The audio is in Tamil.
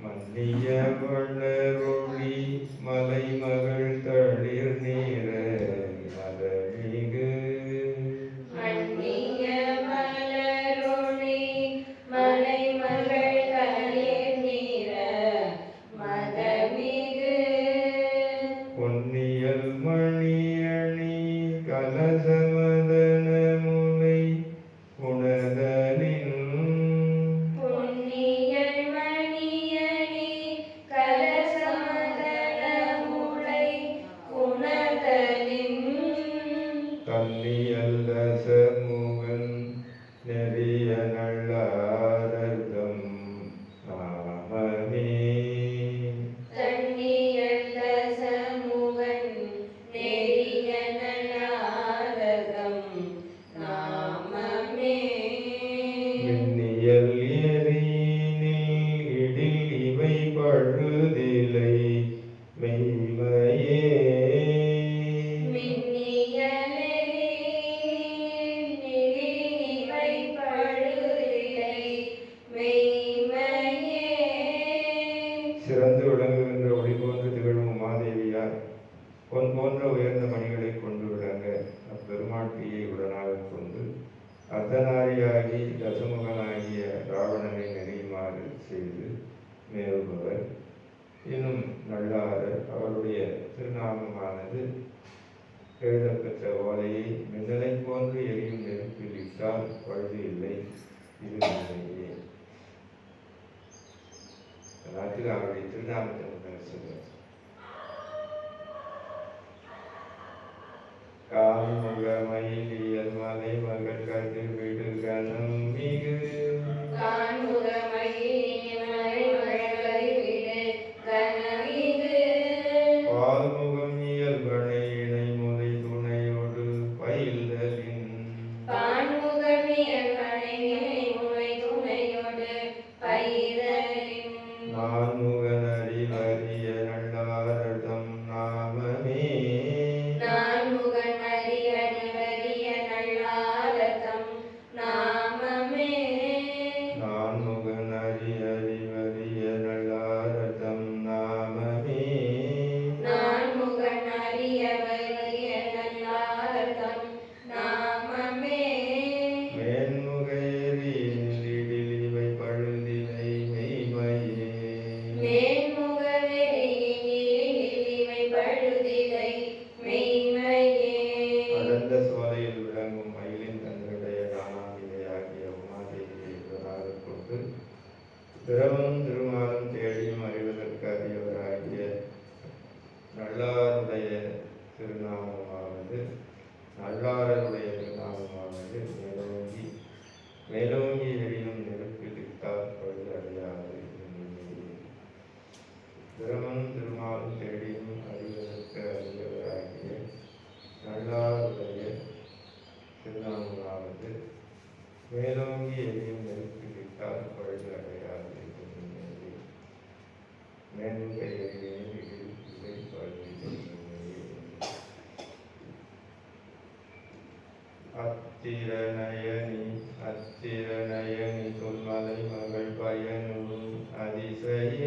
மன்னிய வளரொளி மலைமகள் தளிர் சிறந்து விளங்குகின்ற ஒளி போன்று திகழும் உமாதேவியார் பொன் போன்ற உயர்ந்த பணிகளை கொண்டு விளங்க அப்பெருமாட்டியை உடனாக கொண்டு அர்த்தநாரியாகி தசமுகனாகிய ராவணனை நெறியுமாறு செய்து மேவுபவர். இன்னும் நல்லாரர் அவருடைய திருநாமமானது எழுதப்பெற்ற ஓலையை மின்னலை போன்று எரியும் நெருப்பில் இட்டால் பழுது இல்லை இது உண்மையே அவருடைய திருநாமத்தை முதல்ல சொல்லுவார் காமுகமயிலியல் மலை மகள் கதிர் விடு கனம் அடர்ந்த விளங்கும் மயிலின் தங்களுடைய நானாவிதையாகிய உமாதேவியை இவராக கொண்டு பிறவும் திருமாலும் அத்திரநயனி அத்திரநயனி சொல்மலை மகள் பயனும் அதிசய